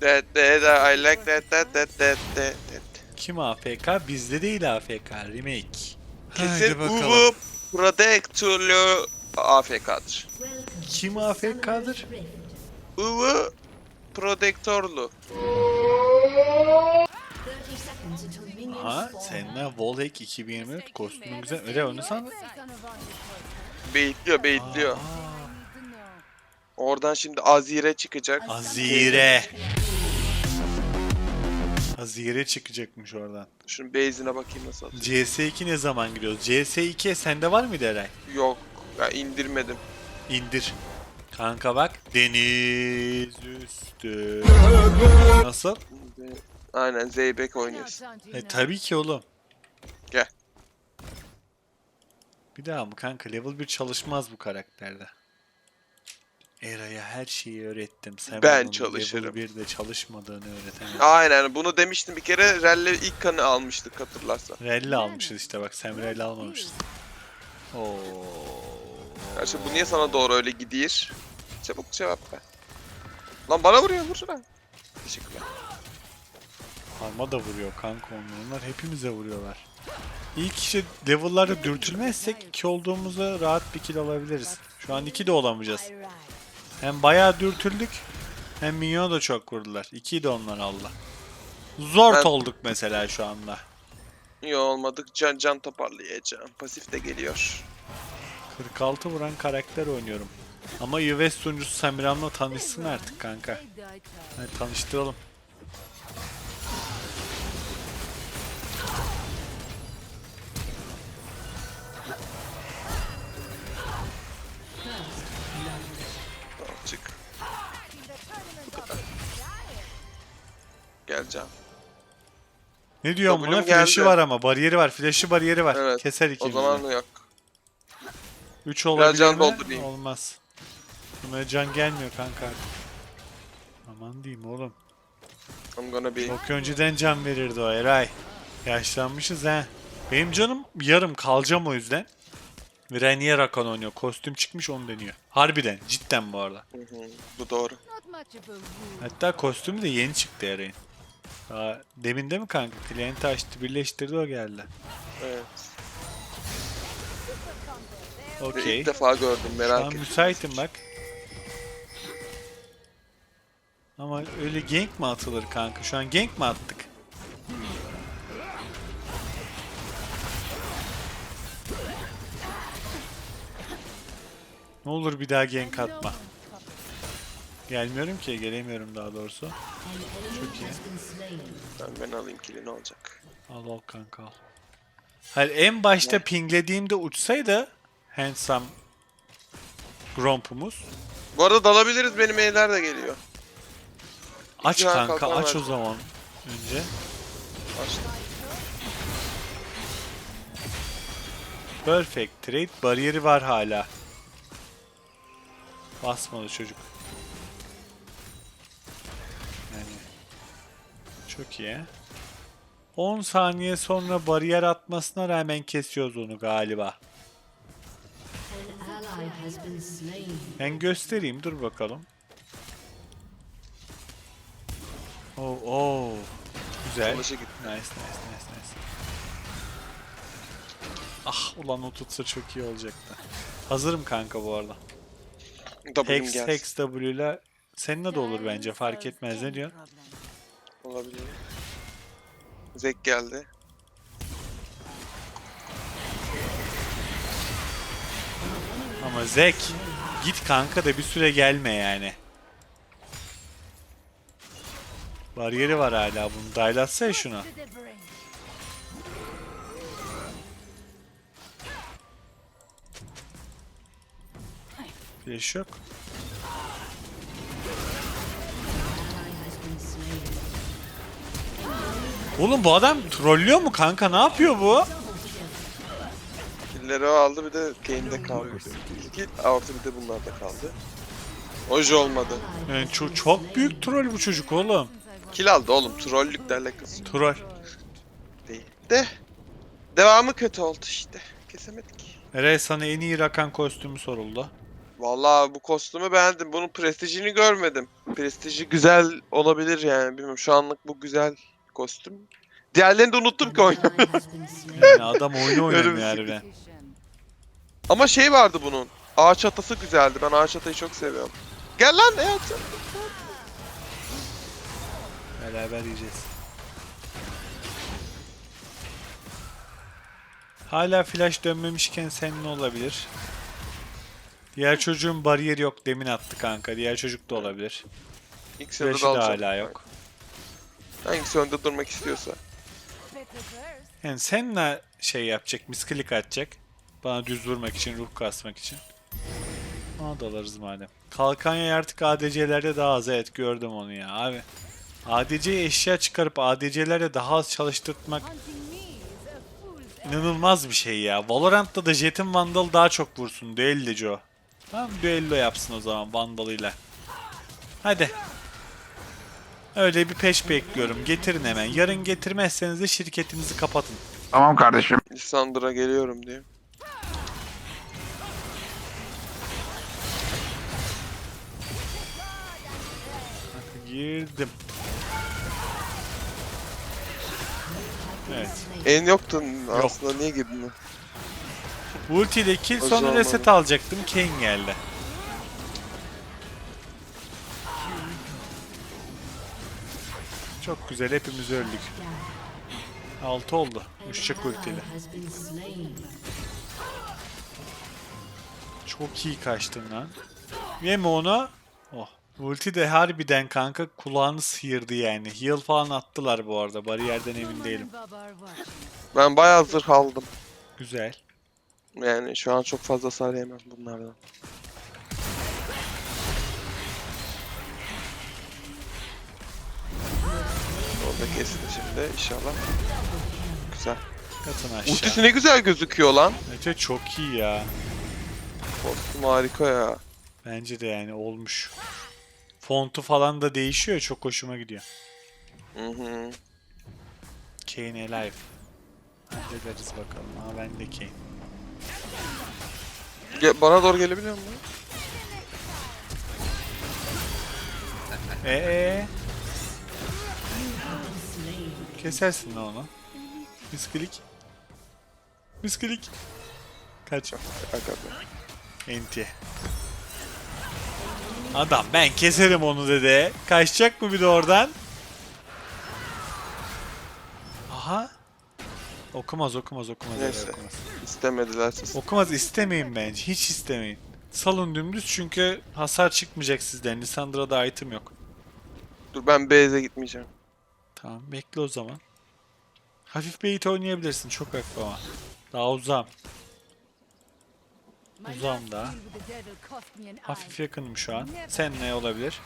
That, that, I like that, that, that, that, that. Kim AFK? Bizde değil AFK. Remake. Kesin. Uvu Protector'lu AFK'dır. Kim AFK'dır? Uvu Protector'lu. Ha, seninle Wallhack 2024 kostümün güzel. Öyle oynasana. Beyitliyor, beyitliyor. Oradan şimdi Azire çıkacak. Azire. Azire çıkacakmış oradan. Şunun base'ine bakayım nasıl atıyor. CS2 ne zaman giriyoruz? CS2 sende var mıydı Eray? Yok. Ben indirmedim. İndir. Kanka bak. Deniz üstü. Nasıl? Aynen Zeybek oynuyorsun. E tabii ki oğlum. Gel. Bir daha mı kanka? Level 1 çalışmaz bu karakterde. Eray'a her şeyi öğrettim. Sen Ben onun çalışırım. Level 1'de çalışmadığını öğretemedin. Aynen bunu demiştim bir kere. Relle ilk kanı almıştık hatırlarsan. Rally almışız işte bak sen rally almamışsın. Oo. Gerçi bu niye sana doğru öyle gidiyor? Çabuk cevap ver. Lan bana vuruyor vursana. Teşekkürler. Parma da vuruyor kanka onlar. Onlar hepimize vuruyorlar. İlk işte level'larda dürtülmezsek 2 olduğumuzda rahat bir kill alabiliriz. Şu an 2 de olamayacağız. Hem bayağı dürtüldük hem minyon da çok vurdular. 2'yi de onlar aldı. Zor Ben- olduk mesela şu anda. İyi olmadık. Can can toparlayacağım. Pasif de geliyor. 46 vuran karakter oynuyorum. Ama US sunucusu Samiram'la tanışsın artık kanka. Hadi tanıştıralım. Geleceğim. Ne diyorum W'm buna? Flash'ı var ama. Bariyeri var. Flash'ı bariyeri var. Evet. Keser O ikimizi. zaman yok. 3 olabilir can mi? doldurayım. Olmaz. Buna can gelmiyor kanka. Aman diyeyim oğlum. I'm gonna be... Çok önceden can verirdi o Eray. Yaşlanmışız he. Benim canım yarım kalacağım o yüzden. Miray niye Rakan oynuyor? Kostüm çıkmış onu deniyor. Harbiden cidden bu arada. Hı hı, Bu doğru. Hatta kostümü de yeni çıktı Eray'ın. Daha demin de mi kanka? Klienti açtı birleştirdi o geldi. Evet. Ve Okey. ilk defa gördüm merak an ettim. müsaitim bak. Ama öyle gank mi atılır kanka? Şu an gank mi attık? Ne olur bir daha gank atma. Gelmiyorum ki, gelemiyorum daha doğrusu. Çok iyi. Ben, ben alayım kili ne olacak. Al al kanka al. Hayır en başta pinglediğimde uçsaydı handsome Gromp'umuz. Bu arada dalabiliriz benim evler de geliyor. Aç tane kanka aç o zaman önce. Açtım. Perfect trade bariyeri var hala. Basmadı çocuk. Çok iyi. 10 saniye sonra bariyer atmasına rağmen kesiyoruz onu galiba. Ben göstereyim dur bakalım. Oo, oo. Güzel. Nice nice nice nice. Ah ulan o tutsa çok iyi olacaktı. Hazırım kanka bu arada. Hex. Hex W ile seninle de olur bence fark etmez ne diyor? Olabilir. Zek geldi. Ama Zek git kanka da bir süre gelme yani. Bariyeri var hala bunu. Daylatsana şunu. Flash yok. Oğlum bu adam trollüyor mu kanka? Ne yapıyor bu? Killeri o aldı bir de Kane'de kaldı. İki artı bir de bunlarda kaldı. Oje olmadı. Yani çok, çok büyük troll bu çocuk oğlum. Kill aldı oğlum. Trollükle alakası yok. Troll. değil. De. Devamı kötü oldu işte. Kesemedik. Eray sana en iyi rakan kostümü soruldu. Vallahi bu kostümü beğendim. Bunun prestijini görmedim. Prestiji güzel olabilir yani. Bilmiyorum şu anlık bu güzel kostüm. Diğerlerini de unuttum ki oyunu. Yani adam oyunu bir oynamıyor harbiden. Ama şey vardı bunun. Ağaç atası güzeldi. Ben ağaç atayı çok seviyorum. Gel lan ne yaptın? Beraber yiyeceğiz. Hala flash dönmemişken sen ne olabilir? Diğer çocuğun bariyeri yok demin attı kanka. Diğer çocuk da olabilir. De Flash'ı da hala yok. Hangisi önde durmak istiyorsa. Yani senle şey yapacak, misklik atacak. Bana düz vurmak için, ruh kasmak için. Ona da alırız madem. Kalkanya artık ADC'lerde daha az evet gördüm onu ya abi. ADC'ye eşya çıkarıp ADC'lerde daha az çalıştırtmak inanılmaz bir şey ya. Valorant'ta da Jet'in Vandal daha çok vursun. Düellocu. Tamam düello yapsın o zaman Vandal'ıyla. Hadi. Öyle bir peş bekliyorum. Getirin hemen. Yarın getirmezseniz de şirketinizi kapatın. Tamam kardeşim. Lisandra geliyorum diye. Girdim. Evet. En yoktun aslında niye girdin? Ulti ile kill sonra zaman reset alacaktım. Kane geldi. Çok güzel hepimiz öldük. 6 oldu. Uçacak ultiyle. Çok iyi kaçtın lan. Yeme onu. Oh. Ulti de harbiden kanka kulağını sıyırdı yani. Heal falan attılar bu arada. Bariyerden emin değilim. Ben bayağı zırh aldım. Güzel. Yani şu an çok fazla hasar yemem bunlardan. Orada kesti şimdi inşallah. Güzel. Yatın aşağı. Ultisi ne güzel gözüküyor lan. Mete çok iyi ya. Kostüm harika ya. Bence de yani olmuş. Fontu falan da değişiyor. Çok hoşuma gidiyor. Hı hı. Kane Alive. Hallederiz bakalım. Ha ben de Kane. Ge- bana doğru gelebiliyor musun? Ee. Kesersin lan onu. Misklik. Misklik. Kaç. Be. Enti. Adam ben keserim onu dedi. Kaçacak mı bir de oradan? Aha. Okumaz okumaz okumaz. Neyse. okumaz. İstemediler siz. Okumaz istemeyin bence. Hiç istemeyin. Salın dümdüz çünkü hasar çıkmayacak sizden. Lissandra'da item yok. Dur ben B'ze gitmeyeceğim. Tamam bekle o zaman. Hafif bait oynayabilirsin. Çok hafif ama. Daha uzağım. Uzağım daha. Hafif yakınım şu an. Sen ne olabilir?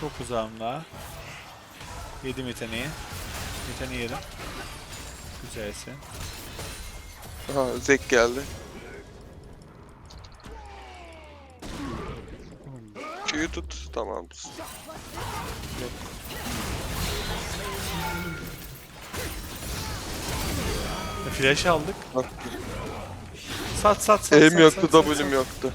Çok uzağım daha. Yedim yeteneği. Yeteneği yedim. Güzelsin. Aha Zek geldi. Q'yu tut. Tamamdır. Flash aldık. Sat sat sat. E'm sat, yoktu, sat, W'm yoktu.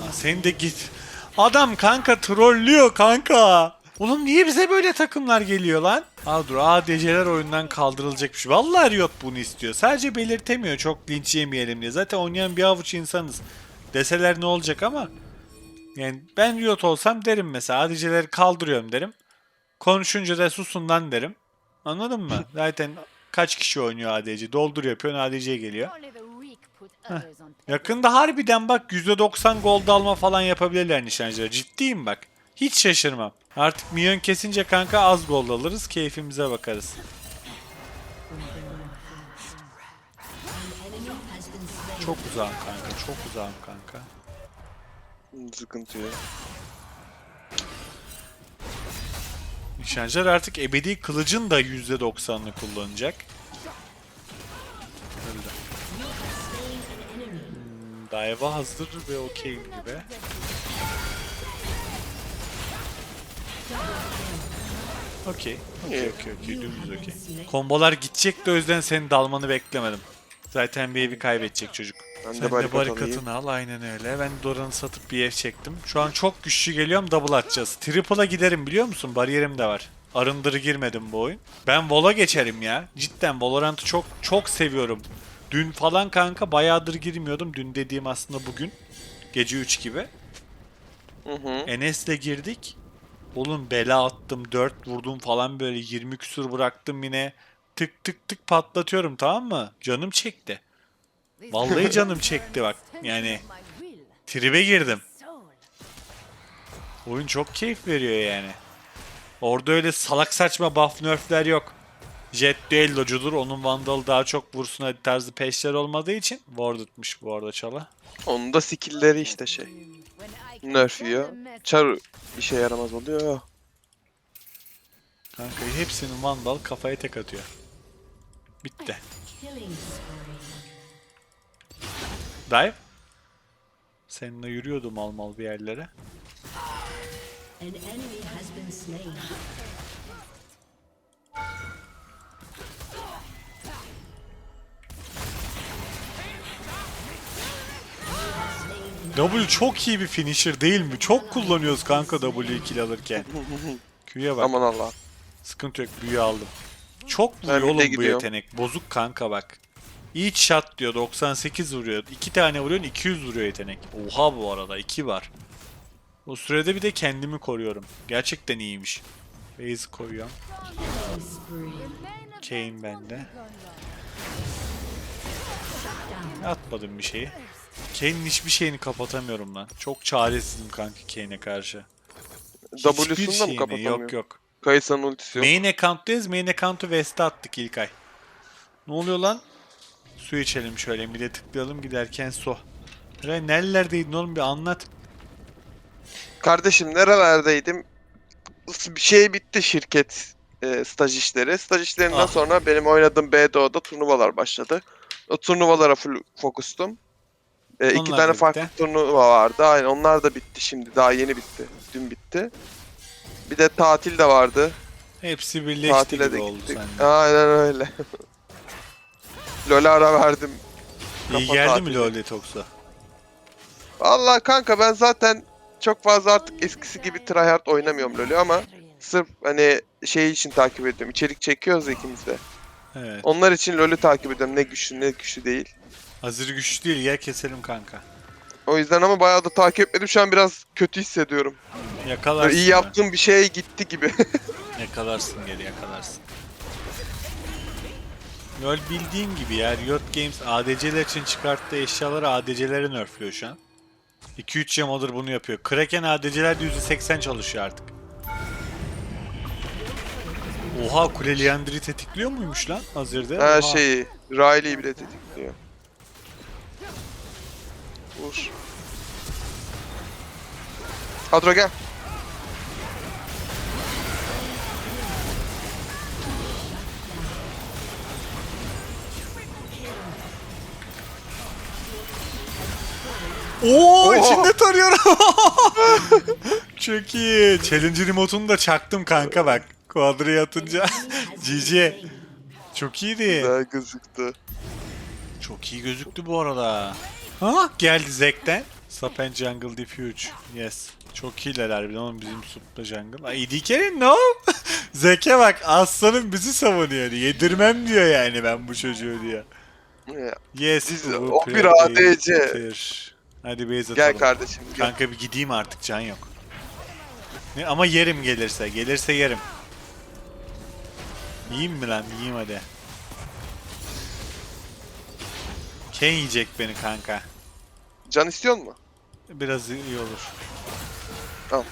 Lan Sen de git. Adam kanka trollüyor kanka. Oğlum niye bize böyle takımlar geliyor lan? Aa dur ADC'ler oyundan kaldırılacakmış. Vallahi Riot bunu istiyor. Sadece belirtemiyor çok linç yemeyelim diye. Zaten oynayan bir avuç insanız. Deseler ne olacak ama. Yani ben Riot olsam derim mesela ADC'leri kaldırıyorum derim. Konuşunca da susun lan derim. Anladın mı? Zaten kaç kişi oynuyor ADC? Doldur yapıyorsun ADC geliyor. Yakında harbiden bak %90 gold alma falan yapabilirler nişancılar. Ciddiyim bak. Hiç şaşırmam. Artık milyon kesince kanka az gold alırız. Keyfimize bakarız. Çok uzağım kanka. Çok uzağım kanka. Sıkıntı yok. Nişancılar artık ebedi kılıcın da %90'ını kullanacak. Öldü. Hmm, hazır ve okey gibi. Okey. Okey okey okey. Dümdüz okey. Kombolar gidecek de o yüzden senin dalmanı beklemedim. Zaten bir evi kaybedecek çocuk. Ben Sen de barikat alayım. barikatını al aynen öyle. Ben Doran'ı satıp bir ev çektim. Şu an çok güçlü geliyorum double atacağız. Triple'a giderim biliyor musun? Bariyerim de var. Arındırı girmedim bu oyun. Ben Vol'a geçerim ya. Cidden Valorant'ı çok çok seviyorum. Dün falan kanka bayağıdır girmiyordum. Dün dediğim aslında bugün. Gece 3 gibi. Hı hı. Enes'le girdik. Oğlum bela attım 4 vurdum falan böyle 20 küsur bıraktım yine. Tık tık tık patlatıyorum tamam mı? Canım çekti. Vallahi canım çekti bak. Yani tribe girdim. Oyun çok keyif veriyor yani. Orada öyle salak saçma buff nerfler yok. Jet düellocudur. Onun vandalı daha çok vursun hadi tarzı peşler olmadığı için. Warded'mış bu arada çala. Onun da skill'leri işte şey. Nerf yiyor. Char işe yaramaz oluyor. Kanka hepsinin vandal kafaya tek atıyor. Bitti. Dive. Seninle yürüyordum mal mal bir yerlere. An enemy has been slain. W çok iyi bir finisher değil mi? Çok kullanıyoruz kanka W'yi kill alırken. Q'ya bak. Aman Allah. Sıkıntı yok büyü aldım. Çok vuruyor oğlum bu gidiyorum. yetenek. Bozuk kanka bak. Each shot diyor 98 vuruyor. 2 tane vuruyorsun 200 vuruyor yetenek. Oha bu arada 2 var. O sürede bir de kendimi koruyorum. Gerçekten iyiymiş. Base koyuyorum. Kane bende. Atmadım bir şeyi. Kane'in hiçbir şeyini kapatamıyorum lan. Çok çaresizim kanka Kane'e karşı. W'sunu da mı kapatamıyor? Yok yok. Kayısa'nın ultisi yok. Main account'tayız. Main account'u West'e attık ilk ay. Ne oluyor lan? Su içelim şöyle. Bir de tıklayalım giderken su. Ray nerelerdeydin oğlum bir anlat. Kardeşim nerelerdeydim? Bir şey bitti şirket e, staj işleri. Staj işlerinden Ah. sonra benim oynadığım BDO'da turnuvalar başladı. O turnuvalara full fokustum. E, iki tane da farklı bitti. turnuva vardı. Aynen onlar da bitti şimdi. Daha yeni bitti. Dün bitti. Bir de tatil de vardı. Hepsi birleşti Tatile gibi oldu sende. Aynen öyle. LoL'e ara verdim. İyi kafa geldi mi tatili. LoL Detox'a? Vallahi kanka ben zaten çok fazla artık eskisi gibi tryhard oynamıyorum LoL'ü ama sırf hani şey için takip ediyorum. İçerik çekiyoruz ya ikimiz de. Evet. Onlar için LoL'ü takip ediyorum. Ne güçlü ne güçlü değil. Hazır güçlü değil gel keselim kanka. O yüzden ama bayağı da takip etmedim. Şu an biraz kötü hissediyorum. Yakalarsın. Böyle iyi ya. yaptığım bir şeye gitti gibi. Yakalarsın geri yakalarsın. LoL bildiğin gibi ya Riot Games ADC'ler için çıkarttığı eşyaları ADC'lere nerfliyor şu an. 2-3 yamadır bunu yapıyor. Kraken ADC'ler de %80 çalışıyor artık. Oha kule Liandry'i tetikliyor muymuş lan Azir'de? Her Oha. şeyi. Riley'i bile tetikliyor. Vur. Adro gel. Oo Oha. içinde tarıyorum. Çok iyi. Challenge remote'unu da çaktım kanka bak. Quadra'ya atınca. GG. Çok iyiydi. Güzel gözüktü. Çok iyi gözüktü bu arada. Ha geldi Zek'ten. Sap and Jungle Diffuge. Yes. Çok iyiler harbiden oğlum bizim supla jungle. Ay İdike'nin no. Zek'e bak aslanım bizi savunuyor. Yedirmem diyor yani ben bu çocuğu diyor. Ya, Yes. Biz- o bir ADC. bitir. Hadi base atalım. Gel kardeşim gel. Kanka bir gideyim artık can yok. Ne, ama yerim gelirse. Gelirse yerim. Yiyeyim mi lan? Yiyeyim hadi. Ken yiyecek beni kanka. Can istiyor mu? Biraz iyi olur. Al.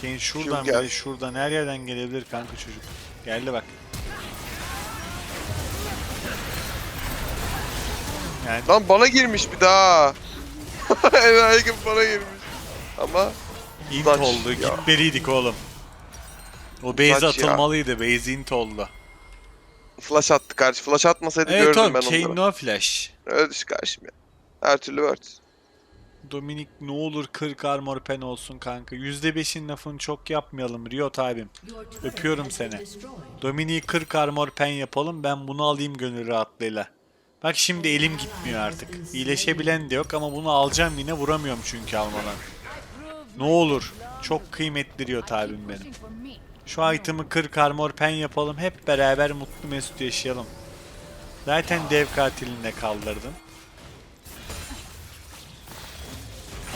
Kane şuradan gel. bile şuradan her yerden gelebilir kanka çocuk. Geldi bak. Yani Lan bana girmiş bir daha. Enayi bana girmiş. Ama int Uzaç oldu. ya. Gitmeliydik oğlum. O base Uzaç ya. atılmalıydı. Base int oldu. flash attı karşı. Flash atmasaydı Evet gördüm oğlum ben Kane onları. no flash. Öyle düş karşım ya. Her türlü word. Dominik ne olur 40 armor pen olsun kanka. %5'in lafını çok yapmayalım Riot abim. Öpüyorum seni. Dominik'i 40 armor pen yapalım ben bunu alayım gönül rahatlığıyla. Bak şimdi elim gitmiyor artık. İyileşebilen de yok ama bunu alacağım yine vuramıyorum çünkü almadan. Ne olur. Çok kıymetli diyor tabim benim. Şu item'ı 40 armor pen yapalım. Hep beraber mutlu mesut yaşayalım. Zaten dev katilini de kaldırdım.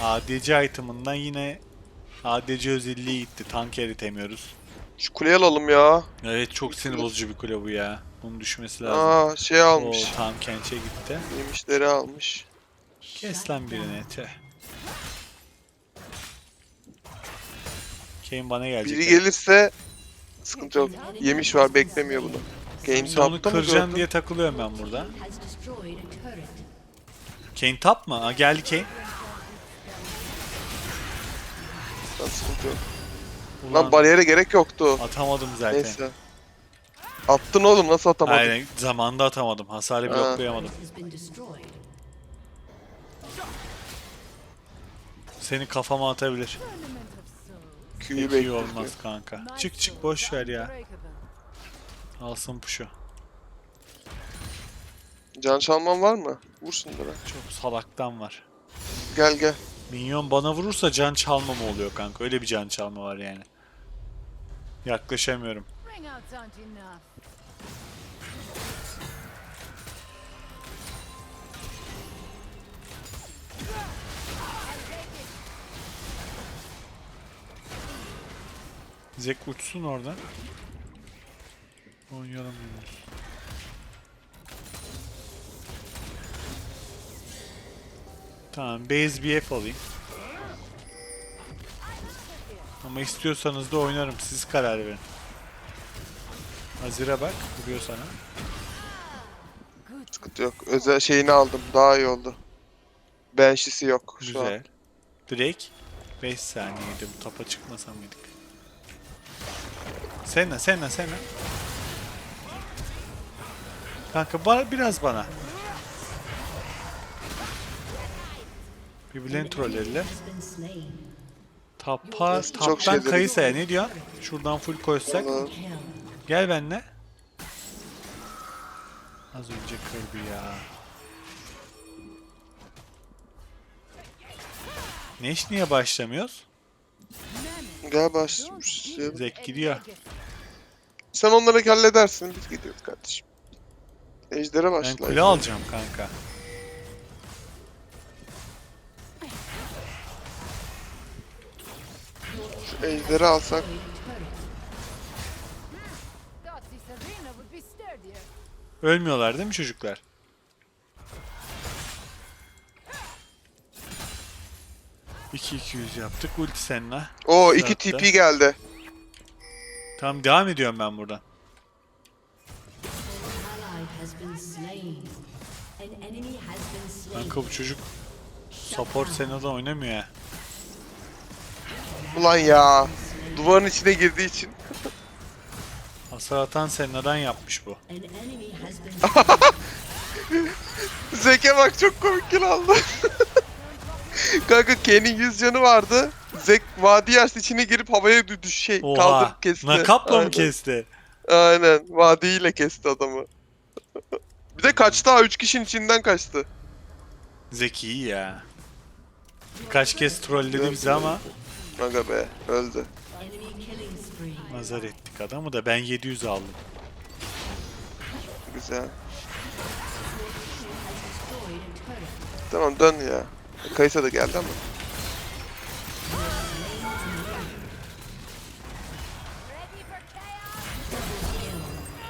ADC item'ından yine ADC özelliği gitti. Tank eritemiyoruz. Şu kuleyi alalım ya. Evet çok sinir bozucu bir kule bu ya. Bunun düşmesi lazım. Aa şey almış. O tam kençe gitti. Yemişleri almış. Kes lan birini tüh. Kane bana gelecek. Biri gelirse sıkıntı yok. Yemiş var beklemiyor bunu. Şimdi onu tapta mı kıracağım gördün? diye takılıyorum ben burada. Kane tap mı? Aa, geldi Kane. Lan sıkıntı yok. Ulan, Lan bariyere gerek yoktu. atamadım zaten. Neyse. Attın oğlum nasıl atamadın? Aynen zamanda atamadım. Hasarı Ha. bloklayamadım. Seni kafama atabilir. Q'yu Pek iyi bekliyor. olmaz kanka. Çık çık boş ver ya. Alsın puşu. Can çalman var mı? Vur şunlara. Çok salaktan var. Gel gel. Minyon bana vurursa can çalma mı oluyor kanka? Öyle bir can çalma var yani. Yaklaşamıyorum. Bring out aren't enough. Zek uçsun oradan. Oynayalım Yunus. Tamam base BF alayım. Ama istiyorsanız da oynarım. Siz karar verin. Azire bak. Vuruyor sana. Sıkıntı yok. Özel şeyini aldım. Daha iyi oldu. Benşisi yok şu an. Güzel. Drake. 5 saniyeydi. Bu tapa çıkmasa mıydık? Senna, Senna, Senna. Kanka ba- biraz bana. Birbirlerini trollediler. Tapa, taptan şey. Kayısa'ya ne diyor? Şuradan full Kill. Gel benimle. Az önce kırdı ya. Neş niye başlamıyoruz? Gel başlayalım. Zek gidiyor. Sen onları halledersin. Biz gidiyoruz kardeşim. Ejder'e Ben başla. kule alacağım kanka. Şu Ejder'i alsak. Ölmüyorlar değil mi çocuklar? İki 200 yaptık. Ulti seninle. Oo iki Saatte. TP geldi. Tamam devam ediyorum ben buradan. Kanka bu çocuk support Senna'da oynamıyor ya. Ulan ya. Duvarın içine girdiği için. Hasar atan Senna'dan yapmış bu. Zek'e bak çok komik kill aldı. Kanka Ken'in 100 canı vardı. Zek vadi yaşlı içine girip havaya dü- düş şey Oha. kaldırıp kesti. Nakapla mı Aynen. kesti? Aynen. Vadiyle kesti adamı. Bir de kaçtı ha 3 kişinin içinden kaçtı. Zeki ya. Birkaç kez trolledi bizi ama Aga be öldü. nazar ettik adamı da ben 700 aldım. Güzel. Tamam dön ya. Kaysa da geldi ama.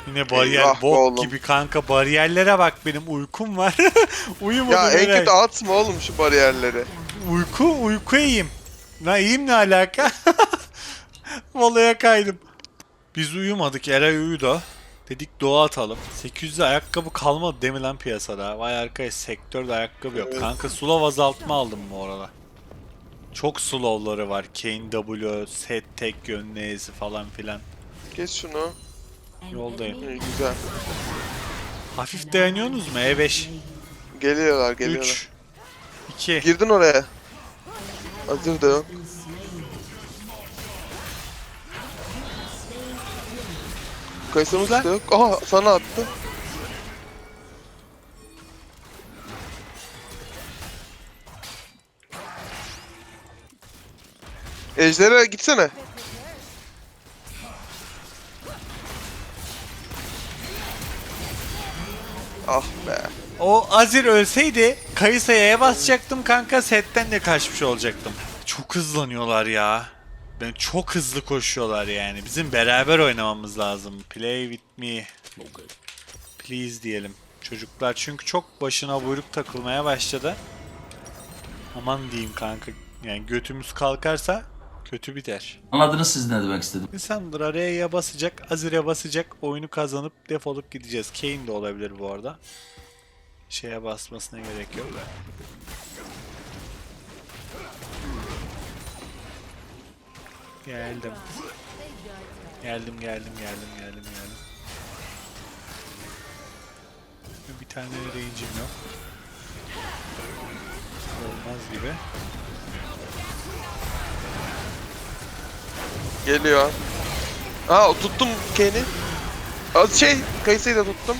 Yine bariyer Eyvah bok oğlum. gibi kanka bariyerlere bak benim uykum var. Uyumadım Ya en kötü atma oğlum şu bariyerleri. Uyku uyku iyiyim. La iyiyim ne alaka? Volaya kaydım. Biz uyumadık Eray uyudu. Dedik doğa atalım. 800'de ayakkabı kalmadı değil mi lan piyasada? Vay arkadaş sektörde ayakkabı yok. Kanka slow azaltma aldım bu arada. Çok slow'ları var. Kane W, set tek yönlü falan filan. Geç şunu. Yoldayım. İyi güzel. Hafif dayanıyorsunuz mu? E5. Geliyorlar geliyorlar. 3 2 Girdin oraya. Hazır da yok. Kayısımız da yok. Aha sana attı. Ejder'e gitsene. Ah be. O Azir ölseydi Kayısa'ya basacaktım kanka setten de kaçmış olacaktım. Çok hızlanıyorlar ya. Ben çok hızlı koşuyorlar yani. Bizim beraber oynamamız lazım. Play with me. Please diyelim. Çocuklar çünkü çok başına buyruk takılmaya başladı. Aman diyeyim kanka. Yani götümüz kalkarsa kötü biter. Anladınız siz ne demek istedim? Lisandra R'ye basacak, Azir'e basacak, oyunu kazanıp defolup gideceğiz. Kayn de olabilir bu arada. Şeye basmasına gerek yok. Geldim. Geldim, geldim, geldim, geldim, geldim. Bir tane range'im yok. Olmaz gibi. Geliyor. Aa tuttum Kane'i. Az şey Kayısı'yı da tuttum.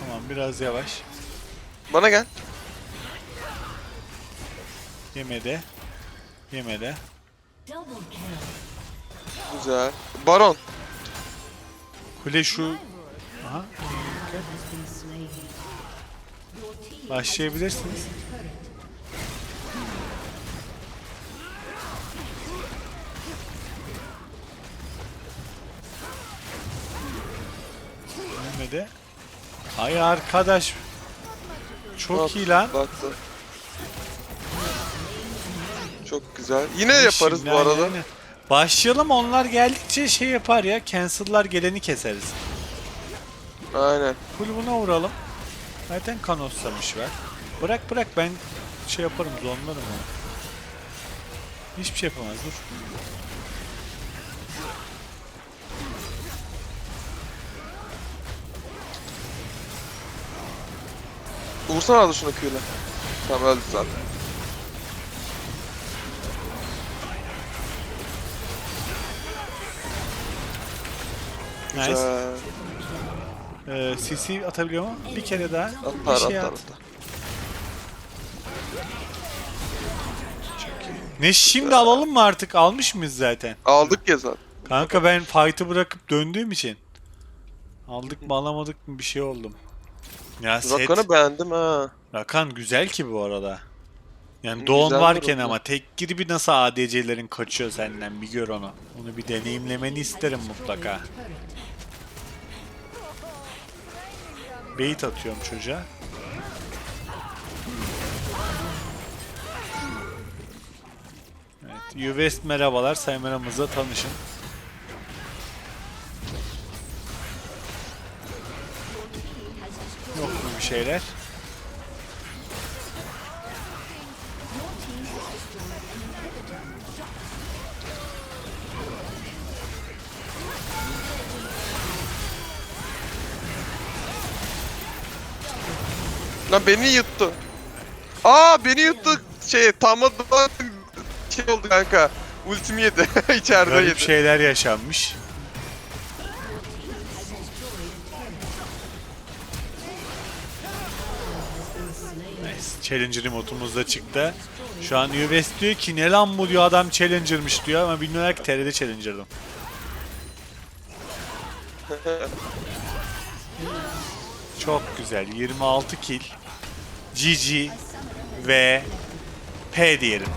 Tamam biraz yavaş. Bana gel. Yemede. Yemede. Double kill. Güzel. Baron. Kule şu... Aha. Başlayabilirsiniz. Ölmedi. Ay arkadaş. Çok iyi lan. Baktı. Çok güzel. Yine yaparız bu arada. aynen. Başlayalım onlar geldikçe şey yapar ya. Cancel'lar geleni keseriz. Aynen. Full buna vuralım. Zaten kanoslamış var. Bırak bırak ben şey yaparım zonlarım onu. Hiçbir şey yapamaz dur. Vursana da şunu Q'yle. Tamam öldü zaten. Nice. Güzel. Ee, CC atabiliyor mu? Bir kere daha. Atar bir şey atar at. atar. Ne şimdi alalım mı artık? Almış mıyız zaten? Aldık ya zaten. Kanka ben fight'ı bırakıp döndüğüm için. Aldık mı alamadık mı bir şey oldum. Ya set. Rakan'ı beğendim ha. Rakan güzel ki bu arada. Yani Doğan güzel varken ama tek girbi nasıl ADC'lerin kaçıyor senden bir gör onu. Onu bir deneyimlemeni isterim mutlaka. Bait atıyorum çocuğa. Evet, Uvest merhabalar. Saymeramızla tanışın. Yok mu bir şeyler? Lan beni yuttu. Aa beni yuttu. Şey tam da şey oldu kanka. Ultimi yedi. İçeride Garip yedi. şeyler yaşanmış. Nice. Challenger remotumuz da çıktı. Şu an US diyor ki ne lan bu diyor adam Challenger'mış diyor ama bilmiyorlar ki TR'de Challenger'dım. Çok güzel. 26 kill. GG ve P diyelim.